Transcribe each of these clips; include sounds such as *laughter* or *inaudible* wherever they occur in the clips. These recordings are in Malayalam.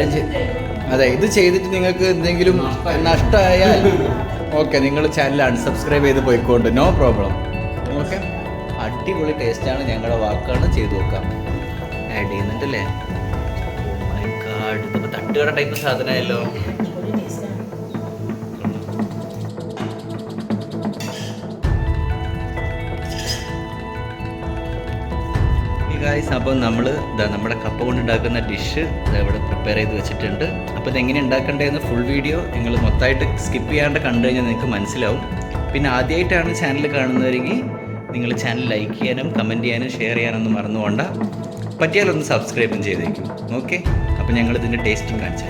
ചെയ്- അതെ ഇത് ചെയ്തിട്ട് നിങ്ങൾക്ക് എന്തെങ്കിലും നഷ്ടമായാൽ ഓക്കെ നിങ്ങൾ ചാനൽ അൺസബ്സ്ക്രൈബ് ചെയ്ത് പോയിക്കൊണ്ട് നോ പ്രോബ്ലം. ഓക്കെ? അടിപൊളി ടേസ്റ്റാണ് ഞങ്ങളുടെ വാക്കാണ് ചെയ്തു നോക്കാം ആഡ് ചെയ്യുന്നുണ്ടല്ലേ? Oh തട്ടുകട ടൈപ്പ് സാധനമായല്ലോ. ഗായ്സ് അപ്പോൾ നമ്മൾ നമ്മുടെ കപ്പ കൊണ്ടുണ്ടാക്കുന്ന ഡിഷ് ഇവിടെ പ്രിപ്പയർ ചെയ്ത് വെച്ചിട്ടുണ്ട്. അപ്പോൾ ഇതെങ്ങനെ ഉണ്ടാക്കേണ്ടതെന്ന് ഫുൾ വീഡിയോ നിങ്ങൾ മൊത്തമായിട്ട് സ്കിപ്പ് ചെയ്യാണ്ട് കണ്ടു കഴിഞ്ഞാൽ നിങ്ങൾക്ക് മനസ്സിലാവും. പിന്നെ ആദ്യമായിട്ടാണ് ചാനൽ കാണുന്നവരെങ്കിൽ നിങ്ങൾ ചാനൽ ലൈക്ക് ചെയ്യാനും കമന്റ് ചെയ്യാനും ഷെയർ ചെയ്യാനൊന്നും മറന്നുകൊണ്ട പറ്റിയാലൊന്ന് സബ്സ്ക്രൈബും ചെയ്തേക്കും. ഓക്കെ അപ്പോൾ ഞങ്ങൾ ഇതിന്റെ ടേസ്റ്റിംഗ് കാണിച്ചു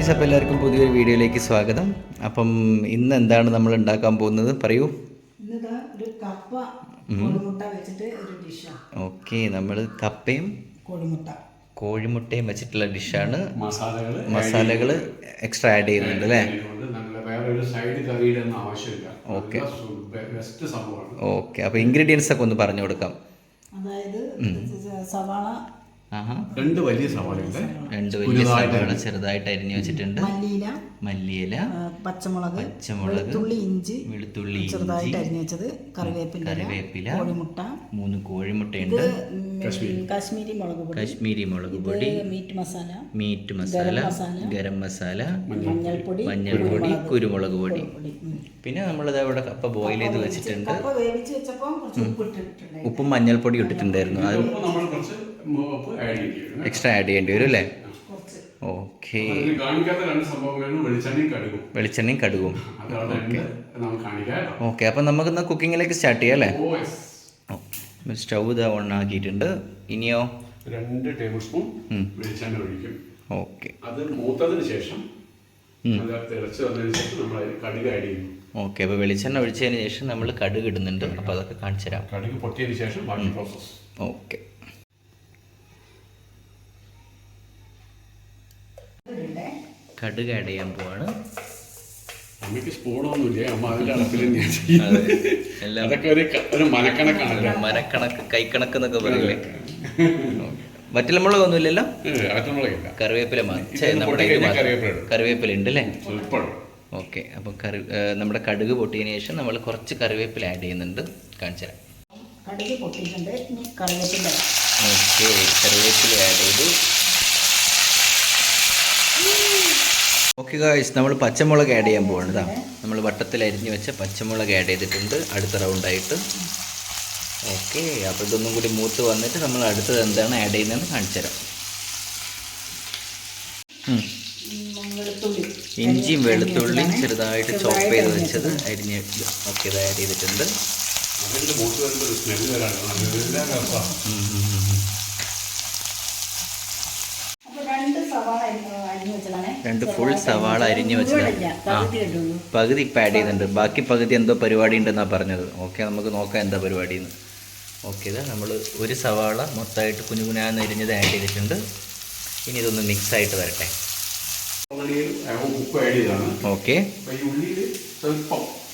ഗൈസ് അപ്പോൾ എല്ലാവർക്കും പുതിയൊരു വീഡിയോയിലേക്ക് സ്വാഗതം. അപ്പം ഇന്ന് എന്താണ് നമ്മൾ ഉണ്ടാക്കാൻ പോകുന്നത്? പറയൂ. ഇന്നിതാ ഒരു കപ്പ കോഴിമുട്ട വെച്ചിട്ട് ഒരു ഡിഷാണ് ഓക്കെ നമ്മൾ കപ്പയും കോഴിമുട്ട. കോഴിമുട്ടയും വെച്ചിട്ടുള്ള ഡിഷാണ്. മസാലകൾ എക്സ്ട്രാ ആഡ് ചെയ്യുന്നുണ്ട് അല്ലേ? നല്ല വേറെ ഒരു സൈഡ് കറിയുടെ ഒന്നും ആവശ്യമില്ല. ഓക്കെ. ഓക്കെ അപ്പോൾ ഇൻഗ്രീഡിയൻസ് ഒക്കെ ഒന്ന് പറഞ്ഞു കൊടുക്കാം. അതായത് സവാള രണ്ട് വലിയ സവാളയുണ്ട്. രണ്ട് വലിയ സവാള ചെറുതായിട്ട് അരിഞ്ഞു വെച്ചിട്ടുണ്ട്. മല്ലിയില മല്ലിയില പച്ചമുളക് പച്ചമുളക് വെളുത്തുള്ളി ഇഞ്ചി വെളുത്തുള്ളി ചെറുതായിട്ട് അരിഞ്ഞു വെച്ചത് കറിവേപ്പില കറിവേപ്പില കോഴിമുട്ട മൂന്ന് കോഴിമുട്ടയുണ്ട്. കാശ്മീരി. മുളക് പൊടി. കാശ്മീരി മുളക് പൊടി മീറ്റ് മസാല മീറ്റ് മസാല ഗരം മസാല, മഞ്ഞൾപ്പൊടി മഞ്ഞൾപ്പൊടി കുരുമുളക് പൊടി. പിന്നെ നമ്മളിത് അവിടെ കപ്പ ബോയിൽ ചെയ്ത് വെച്ചിട്ടുണ്ട്. കപ്പ വേവിച്ച് വെച്ചപ്പോൾ കുറച്ച് ഉപ്പ് ഇട്ടിട്ടുണ്ടായി ഉപ്പും മഞ്ഞൾപ്പൊടി ഇട്ടിട്ടുണ്ടായിരുന്നു. അത് ആഡ് എക്സ്ട്രാ ആഡ് ചെയ്യേണ്ടി വരും അല്ലേ? കുറച്ച്. ഓക്കെ കാണിക്കാത്ത രണ്ട് സംഭവങ്ങളും വെളിച്ചെണ്ണയും കടുകും. വെളിച്ചെണ്ണയും കടുകും. ഓക്കെ അപ്പം നമുക്ക് ഇന്ന് കുക്കിങ്ങിലേക്ക് സ്റ്റാർട്ട് ചെയ്യാം അല്ലേ. സ്റ്റൗ ഇതാ ഓൺ ആക്കിയിട്ടുണ്ട്. ഇനിയോ? രണ്ട് ടേബിൾ സ്പൂൺ വെളിച്ചെണ്ണ ഒഴിക്കും. ഓക്കെ അത് മൂത്തതിന് ശേഷം അത് തിളച്ച് വന്നതിന് ശേഷം നമ്മൾ അതിൽ കടുക് ആഡ് ചെയ്യുന്നു ഓക്കെ അപ്പോൾ വെളിച്ചെണ്ണ ഒഴിച്ചതിന് ശേഷം നമ്മൾ കടുക് ഇടുന്നുണ്ട്. അപ്പോൾ അതൊക്കെ കാണിച്ചു തരാം കടുക് പൊട്ടിയതിന് ശേഷം ബാക്കി പ്രോസസ്സ് ഓക്കെ ഇടണ്ടേ കടുക് ആഡ് ചെയ്യാൻ പോവാണ്. അമ്മയ്ക്ക് സ്പൂണൊന്നുമില്ല അമ്മ അതിന്റെ അളപ്പിൽ തന്നെയാണ് ചെയ്യുന്നത്. അതെ. എല്ലാം അതൊക്കെ ഒരു ഒരു മനക്കണക്കാണല്ലോ. മരക്കണക്ക് കൈക്കണക്ക് എന്നൊക്കെ പറയില്ലേ? വറ്റലമുളക് ഒന്നുമില്ലല്ലോ? കറിവേപ്പില നമ്മുടെ. കറിവേപ്പില ഉണ്ട് അല്ലേ? ഓക്കെ അപ്പം കറി നമ്മുടെ കടുക് പൊട്ടിയതിന് ശേഷം നമ്മൾ കുറച്ച് കറിവേപ്പില ആഡ് ചെയ്യുന്നുണ്ട്. കാണിച്ചു തരാം. കടുക് പൊട്ടിയിട്ടുണ്ട് ഇനി കറിവേപ്പില ഓക്കെ കറിവേപ്പില ആഡ് ചെയ്തു. ഓക്കെ ഗായ്സ് നമ്മൾ പച്ചമുളക് ആഡ് ചെയ്യാൻ പോവാണ്. കേട്ടോ നമ്മൾ വട്ടത്തിൽ അരിഞ്ഞു വെച്ച പച്ചമുളക് ആഡ് ചെയ്തിട്ടുണ്ട്. അടുത്ത റൗണ്ടായിട്ട് ഓക്കെ അപ്പോൾ ഇതൊന്നും കൂടി മൂത്ത് വന്നിട്ട് നമ്മൾ അടുത്തത് എന്താണ് ആഡ് ചെയ്യുന്നതെന്ന് കാണിച്ചു തരാം. ഇഞ്ചിയും വെളുത്തുള്ളിയും. ചെറുതായിട്ട് ചോപ്പ് ചെയ്ത്. വെച്ചത് അരിഞ്ഞ് ഓക്കെ ഇത് ആഡ് ചെയ്തിട്ടുണ്ട് അതിന്റെ മൂത്ത് വരുമ്പോൾ ഒരു സ്മെല്ല് വരാണ് നല്ല രസാ. ഉം, ഉം, ഉം, ഉം. അപ്പോൾ രണ്ട് സവാള അരി- അരിഞ്ഞ് വെച്ചതാണ് രണ്ട് ഫുൾ സവാള അരിഞ്ഞു വെച്ചത്. ആ പകുതി ഇപ്പം ആഡ് ചെയ്യുന്നുണ്ട് ബാക്കി പകുതി എന്തോ പരിപാടി ഉണ്ടെന്നാണ് പറഞ്ഞത്. ഓക്കെ നമുക്ക് നോക്കാം എന്താ പരിപാടി എന്ന് ഓക്കെ ഇതാ നമ്മൾ ഒരു സവാള മൊത്തമായിട്ട് കുഞ്ഞു കുഞ്ഞാന്ന് അരിഞ്ഞത് ആഡ് ചെയ്തിട്ടുണ്ട്. ഇനി ഇതൊന്ന് മിക്സ് ആയിട്ട് വരട്ടെ. ഓക്കെ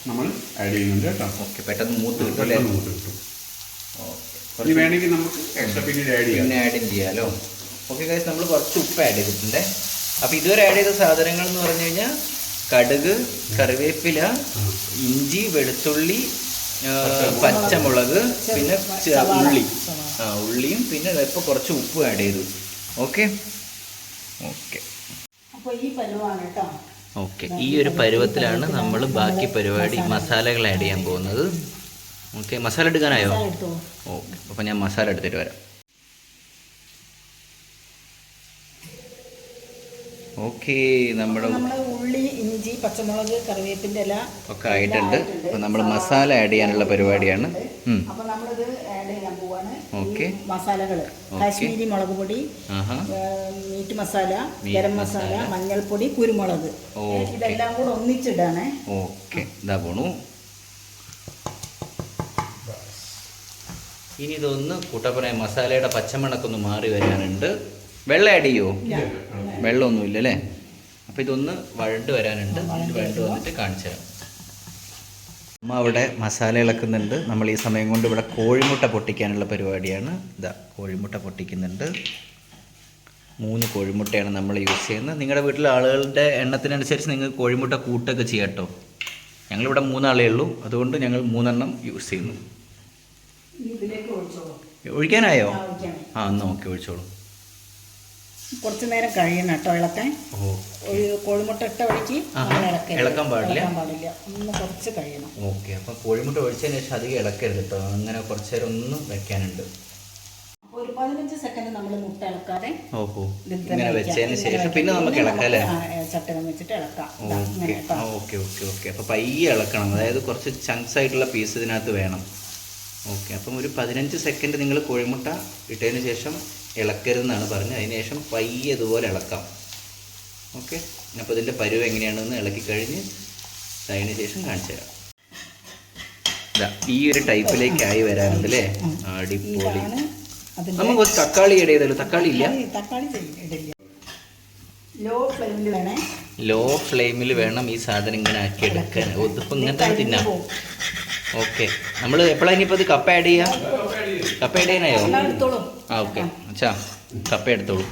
നമ്മൾ ആഡ് ചെയ്യുന്നുണ്ട് കേട്ടോ. ഓക്കെ പെട്ടെന്ന് മൂത്ത് കിട്ടും അല്ലേ? പെട്ടെന്ന് മൂത്ത് കിട്ടും. ഓക്കെ ഇനി വേണമെങ്കിൽ നമുക്ക് എക്സ്ട്രാ പിന്നീട് ആഡ് ചെയ്യാം. പിന്നെ ആഡ് ചെയ്യാലോ? ഓക്കെ കാര്യം നമ്മൾ കുറച്ച് ഉപ്പ് ആഡ് ചെയ്തിട്ടുണ്ട്. അപ്പോൾ ഇതുവരെ ആഡ് ചെയ്ത സാധനങ്ങൾ എന്ന് പറഞ്ഞു കഴിഞ്ഞാൽ കടുക് കറിവേപ്പില ഇഞ്ചി വെളുത്തുള്ളി പച്ചമുളക്. പിന്നെ ഉള്ളി. ആ ഉള്ളിയും പിന്നെ ഇപ്പോൾ കുറച്ച് ഉപ്പും ആഡ് ചെയ്തു. ഓക്കെ? ഓക്കെ. ഓക്കെ. ഈ ഒരു പരുവത്തിലാണ് നമ്മൾ ബാക്കി പരിപാടി മസാലകൾ ആഡ് ചെയ്യാൻ പോകുന്നത്. ഓക്കെ മസാല എടുക്കാനായോ? ഓക്കെ. അപ്പോൾ ഞാൻ മസാല എടുത്തിട്ട് വരാം. ഓക്കെ നമ്മുടെ ഉള്ളി ഇഞ്ചി പച്ചമുളക് കറിവേപ്പിന്റെ ഇല ഒക്കെ ആയിട്ടുണ്ട്. അപ്പോൾ നമ്മൾ മസാല ആഡ് ചെയ്യാനുള്ള പരിപാടിയാണ്. അപ്പോൾ നമ്മളിത് ആഡ് ചെയ്യാൻ പോവാണ്. ഓക്കെ. മസാലകൾ കാശ്മീരി മുളക് പൊടി മീറ്റ് മസാല ഗരം മസാല. മഞ്ഞൾപ്പൊടി കുരുമുളക്. ഇതെല്ലാം കൂടെ ഒന്നിച്ചിടാണേ. ഓക്കെ. ഇതാ പോണു. ഇനി ഇതൊന്ന് കൂട്ടപ്പന മസാലയുടെ പച്ചമണക്കൊന്ന് മാറി വരാനുണ്ട്. വെള്ളം ആഡ് ചെയ്യോ വെള്ളമൊന്നുമില്ല അല്ലേ അപ്പം ഇതൊന്ന് വഴണ്ട് വരാനുണ്ട്. വഴണ്ട് വന്നിട്ട് കാണിച്ചു തരാം. അമ്മ അവിടെ മസാല ഇളക്കുന്നുണ്ട്. നമ്മൾ ഈ സമയം കൊണ്ട് ഇവിടെ കോഴിമുട്ട പൊട്ടിക്കാനുള്ള പരിപാടിയാണ്. ഇതാ കോഴിമുട്ട പൊട്ടിക്കുന്നുണ്ട്. മൂന്ന് കോഴിമുട്ടയാണ് നമ്മൾ യൂസ് ചെയ്യുന്നത്. നിങ്ങളുടെ വീട്ടിലെ ആളുകളുടെ എണ്ണത്തിനനുസരിച്ച് നിങ്ങൾ കോഴിമുട്ട കൂട്ടൊക്കെ ചെയ്യട്ടോ കേട്ടോ. ഞങ്ങളിവിടെ മൂന്നാളേ ഉള്ളൂ. അതുകൊണ്ട് ഞങ്ങൾ മൂന്നെണ്ണം യൂസ് ചെയ്യുന്നു. ഒഴിക്കാനായോ? ആ എന്നാൽ ഓക്കെ ഒഴിച്ചോളൂ. കുറച്ച് നേരം കഴിയണം കേട്ടോ ഇളക്കാൻ. ഒരു കോഴിമുട്ട ഇട്ട വഴിക്ക്. ഇളക്കാൻ പാടില്ല? പാടില്ല. ഒന്ന് കുറച്ച് കഴിയണം. ഓക്കെ. അപ്പം കോഴിമുട്ട ഒഴിച്ചതിന് ശേഷം അധികം ഇളക്കരുത് കേട്ടോ. അങ്ങനെ കുറച്ച് നേരം ഒന്ന് വെക്കാനുണ്ട്. ഒരു പതിനഞ്ച് സെക്കൻഡ് നമ്മൾ മുട്ട ഇളക്കാതെ ഓഹോ. ഇങ്ങനെ. വെച്ചതിന് ശേഷം പിന്നെ നമുക്ക് ഇളക്കാം അല്ലേ? ചട്ടകം വെച്ചിട്ട് ഇളക്കാം. ഓക്കെ. ഓക്കെ ഓക്കെ അപ്പോൾ പയ്യെ ഇളക്കണം. അതായത് കുറച്ച് ചങ്ക്സ് ആയിട്ടുള്ള പീസ് ഇതിനകത്ത് വേണം. ഓക്കെ. അപ്പം ഒരു പതിനഞ്ച് സെക്കൻഡ് നിങ്ങൾ കോഴിമുട്ട ഇട്ടതിന് ശേഷം ഇളക്കരുതെന്നാണ് പറഞ്ഞത്. അതിനുശേഷം പയ്യെ ഇതുപോലെ ഇളക്കാം. ഓക്കെ? അപ്പോൾ ഇതിന്റെ പരുവ് എങ്ങനെയാണെന്ന് ഇളക്കി കഴിഞ്ഞ് അതിന് ശേഷം കാണിച്ചു തരാം. ഇതാ ഈ ഒരു ടൈപ്പിലേക്കായി വരാറുണ്ട് അല്ലേ? അടിപൊളി. നമുക്ക് കുറച്ച് തക്കാളി ഇട ചെയ്തല്ലോ തക്കാളി ഇല്ല? ലോ ഫ്ലെയിമിൽ വേണേ. ഈ സാധനം ഇങ്ങനെ ആക്കി എടുക്കാൻ. ഇതിപ്പോൾ ഇങ്ങനെ തന്നെ. തിന്നാം ഓക്കെ. നമ്മൾ എപ്പോഴാണ് ഇനിയിപ്പോൾ ഇത് കപ്പ ആഡ് ചെയ്യാം? കപ്പ ആ ഓക്കെ. അച്ഛാ കപ്പ എടുത്തോളൂ.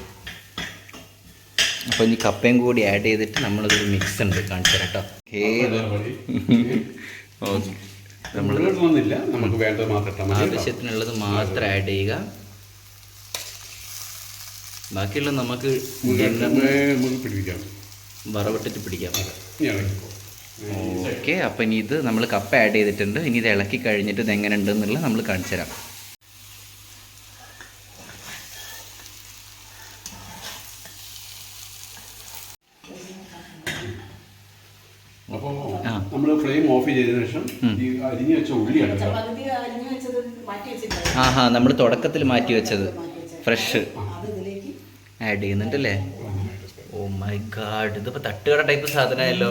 അപ്പോൾ ഇനി കപ്പയും കൂടി ആഡ് ചെയ്തിട്ട് നമ്മളിതൊരു മിക്സ് ഉണ്ട് കാണിച്ചു കേട്ടോ. *laughs* ഓക്കെ. നമ്മൾ നമുക്ക് വേണ്ടത് മാത്രം. ആവശ്യത്തിനുള്ളത് മാത്രം ആഡ് ചെയ്യുക. ബാക്കിയുള്ള നമുക്ക് വറവിട്ടിട്ട് പിടിക്കാം. ഓക്കെ. അപ്പം ഇനി ഇത് നമ്മൾ കപ്പ ആഡ് ചെയ്തിട്ടുണ്ട്. ഇനി ഇത് ഇളക്കി കഴിഞ്ഞിട്ട് ഇത് എങ്ങനെ ഉണ്ടെന്നുള്ളത് നമ്മൾ കാണിച്ചു തരാം. അപ്പോൾ ആ. നമ്മൾ ഫ്ലെയിം ഓഫ് ചെയ്തതിനു ശേഷം ഈ അരിഞ്ഞു വെച്ച ഉള്ളിയാണ് കേട്ടോ. പകുതി അരിഞ്ഞു വെച്ചത് മാറ്റി വെച്ചിട്ടില്ല ആഹാ നമ്മൾ തുടക്കത്തിൽ മാറ്റി വെച്ചത്. ഫ്രഷ്. ആഡ് ചെയ്യുന്നുണ്ടല്ലേ? ഓ മൈ ഗാഡ് ഇതിപ്പോ തട്ടുകട ടൈപ്പ് സാധനമായല്ലോ.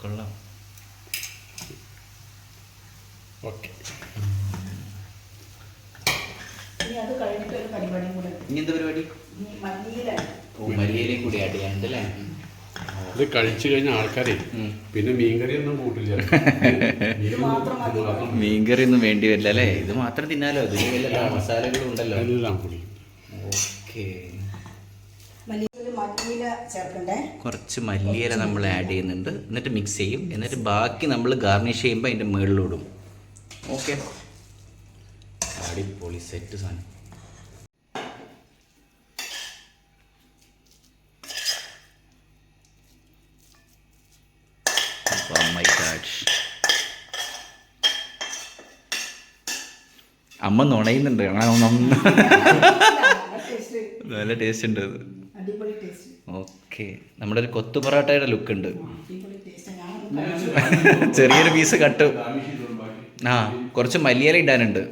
കൊള്ളാം. ഓക്കെ ഇനി അത് കഴിഞ്ഞിട്ട് ഒരു പരിപാടിയും കൂടെ ഇനി എന്താ പരിപാടി? ഓ മല്ലിയിലേയും കൂടി ആഡ് ചെയ്യാനുണ്ട് അല്ലേ ഇത് കഴിച്ചു കഴിഞ്ഞ ആൾക്കാരെ പിന്നെ മീൻകറി ഒന്നും കൂട്ടില്ല *laughs* മീൻകറി ഒന്നും വേണ്ടി വരില്ല അല്ലേ? ഇത് മാത്രം തിന്നാലോ? ഇതിന് വല്ല മസാലകളും ഉണ്ടല്ലോ. എല്ലാം കൂടി. ഓക്കെ. കുറച്ച് മല്ലിയില നമ്മൾ ആഡ് ചെയ്യുന്നുണ്ട്. എന്നിട്ട് മിക്സ് ചെയ്യും. എന്നിട്ട് ബാക്കി നമ്മൾ ഗാർണിഷ് ചെയ്യുമ്പോൾ അതിന്റെ മുകളിലിടും ഓക്കെ. അടിപൊളി സെറ്റ് സാധനം. അമ്മ നുണയുന്നുണ്ട്. ടേസ്റ്റ് *laughs* നല്ല ടേസ്റ്റ് ഉണ്ട് അത്. അടിപൊളി ടേസ്റ്റ്. ഓക്കെ. നമ്മുടെ ഒരു കൊത്തു പൊറോട്ടയുടെ ലുക്ക് ഉണ്ട്. അടിപൊളി ടേസ്റ്റ്. ഞാൻ ചെറിയൊരു പീസ് കട്ട്. ആ കുറച്ച് മല്ലിയില ഇടാനുണ്ട്.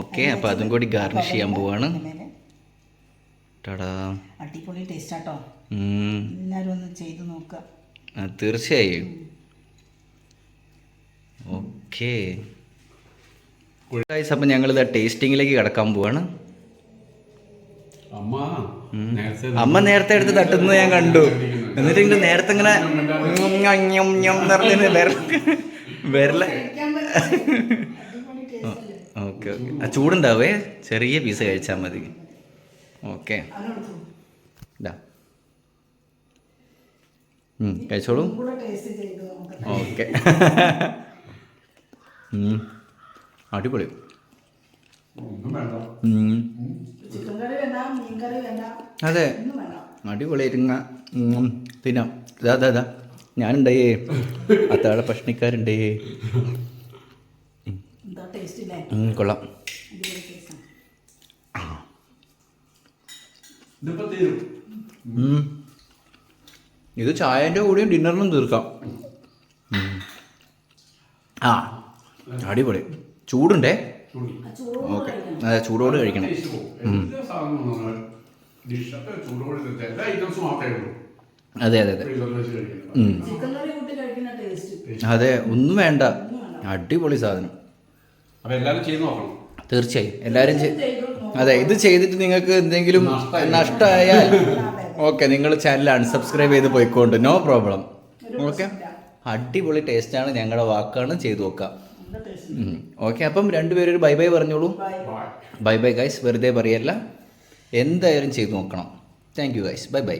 ഓക്കെ അപ്പൊ അതും കൂടി ഗാർണിഷ് ചെയ്യാൻ പോവാണ്. അടിപൊളി ടേസ്റ്റ് ആട്ടോ. എല്ലാവരും ഒന്ന് ചെയ്ത് നോക്കുക തീർച്ചയായും. ഓക്കെ. അപ്പം ഞങ്ങളിത് ടേസ്റ്റിങ്ങിലേക്ക് കിടക്കാൻ പോവാണ്. അമ്മ നേരത്തെ അമ്മ നേരത്തെ എടുത്ത് തട്ടുന്നത് ഞാൻ കണ്ടു. എന്നിട്ട് ഇങ്ങനെ നേരത്തെ ഇങ്ങനെ ഞം ഞം ഞം എന്ന് പറഞ്ഞ് വിരൽ വിരല അടിപൊളി ടേസ്റ്റ് അല്ലേ ഓക്കെ ഓക്കെ. ആ ചൂടുണ്ടാവേ. ചെറിയ പീസ് കഴിച്ചാൽ മതി. ഓക്കെ. കഴിച്ചോളൂ. ഓക്കെ. അടിപൊളി. അതെ. അടിപൊളി ഇരുങ്ങ തിന്നാം ഇതാ ഇതാ ഇതാ ഞാനുണ്ടേ. അത്താഴ ഭക്ഷണിക്കാരുണ്ടേ എന്താ ടേസ്റ്റ് ഉം, കൊള്ളാം. ഇത് ചായന്റെ കൂടെയും ഡിന്നറിനും തീർക്കാം. ആ. അടിപൊളി. ചൂടുണ്ടേ? ഓക്കെ. അതെ ചൂടോട് കഴിക്കണം. അതെ അതെ അതെ. അതെ ഒന്നും വേണ്ട. അടിപൊളി സാധനം. തീർച്ചയായും. എല്ലാവരും അതെ ഇത് ചെയ്തിട്ട് നിങ്ങൾക്ക് എന്തെങ്കിലും നഷ്ടമായാൽ *laughs* ഓക്കെ നിങ്ങൾ ചാനൽ അൺസബ്സ്ക്രൈബ് ചെയ്ത് പോയിക്കോണ്ട്. നോ പ്രോബ്ലം ഓക്കെ അടിപൊളി ടേസ്റ്റാണ് ഞങ്ങളുടെ വാക്കാണ് ചെയ്തു നോക്കാം ഓക്കെ അപ്പം രണ്ടുപേരും ബൈ ബൈ പറഞ്ഞോളൂ. ബൈ ബൈ ഗൈസ് വെറുതെ പറയല്ല. എന്തായാലും ചെയ്തു നോക്കണം. Thank you guys. Bye bye.